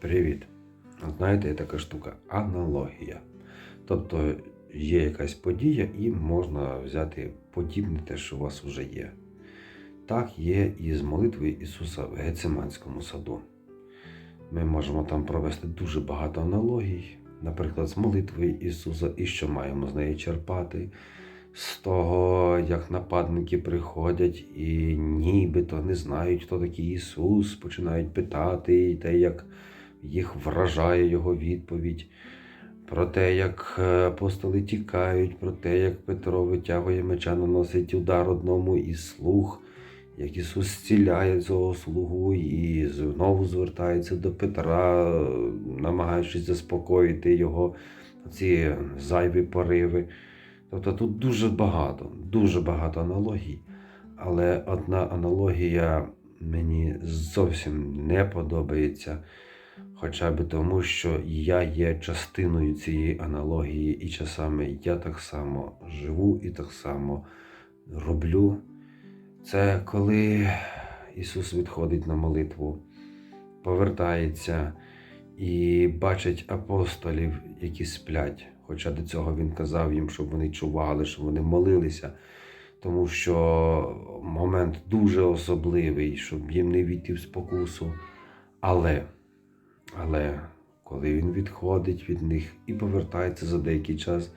Привіт. Знаєте, є така штука аналогія. Тобто є якась подія, і можна взяти подібне те, що у вас вже є. Так є і з молитвою Ісуса в Гециманському саду. Ми можемо там провести дуже багато аналогій, наприклад, з молитвою Ісуса, і що маємо з неї черпати, з того, як нападники приходять і нібито не знають, хто такий Ісус, починають питати, і те, як їх вражає Його відповідь, про те, як е, апостоли тікають, про те, як Петро витягує меча, наносить удар одному із слуг, як Ісус зціляє цього слугу і знову звертається до Петра, намагаючись заспокоїти його ці зайві пориви. Тобто тут дуже багато, дуже багато аналогій. Але одна аналогія мені зовсім не подобається. Хоча б тому, що я є частиною цієї аналогії, і часами я так само живу і так само роблю. Це коли Ісус відходить на молитву, повертається і бачить апостолів, які сплять. Хоча до цього Він казав їм, щоб вони чували, щоб вони молилися, тому що момент дуже особливий, щоб їм не війти в спокусу. Але, але коли він відходить від них і повертається за деякий час,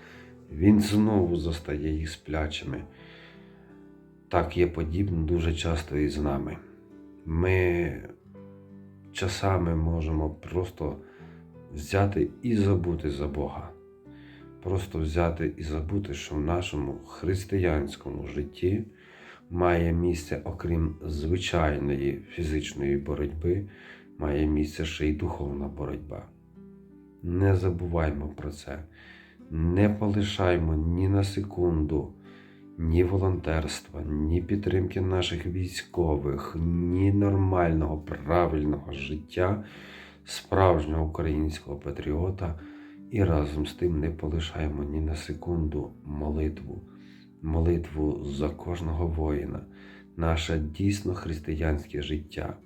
він знову застає їх сплячими. Так є подібно дуже часто і з нами. Ми часами можемо просто взяти і забути за Бога. Просто взяти і забути, що в нашому християнському житті має місце, окрім звичайної фізичної боротьби, має місце ще й духовна боротьба. Не забуваймо про це, не полишаймо ні на секунду ні волонтерства, ні підтримки наших військових, ні нормального, правильного життя справжнього українського патріота. І разом з тим не полишаємо ні на секунду молитву, молитву за кожного воїна, наше дійсно християнське життя.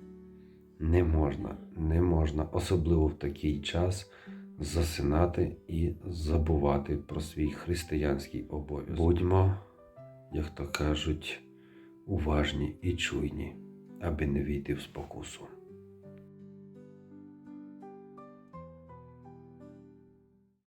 Не можна, не можна, особливо в такий час, засинати і забувати про свій християнський обов'язок. Будьмо, як то кажуть, уважні і чуйні, аби не війти в спокусу.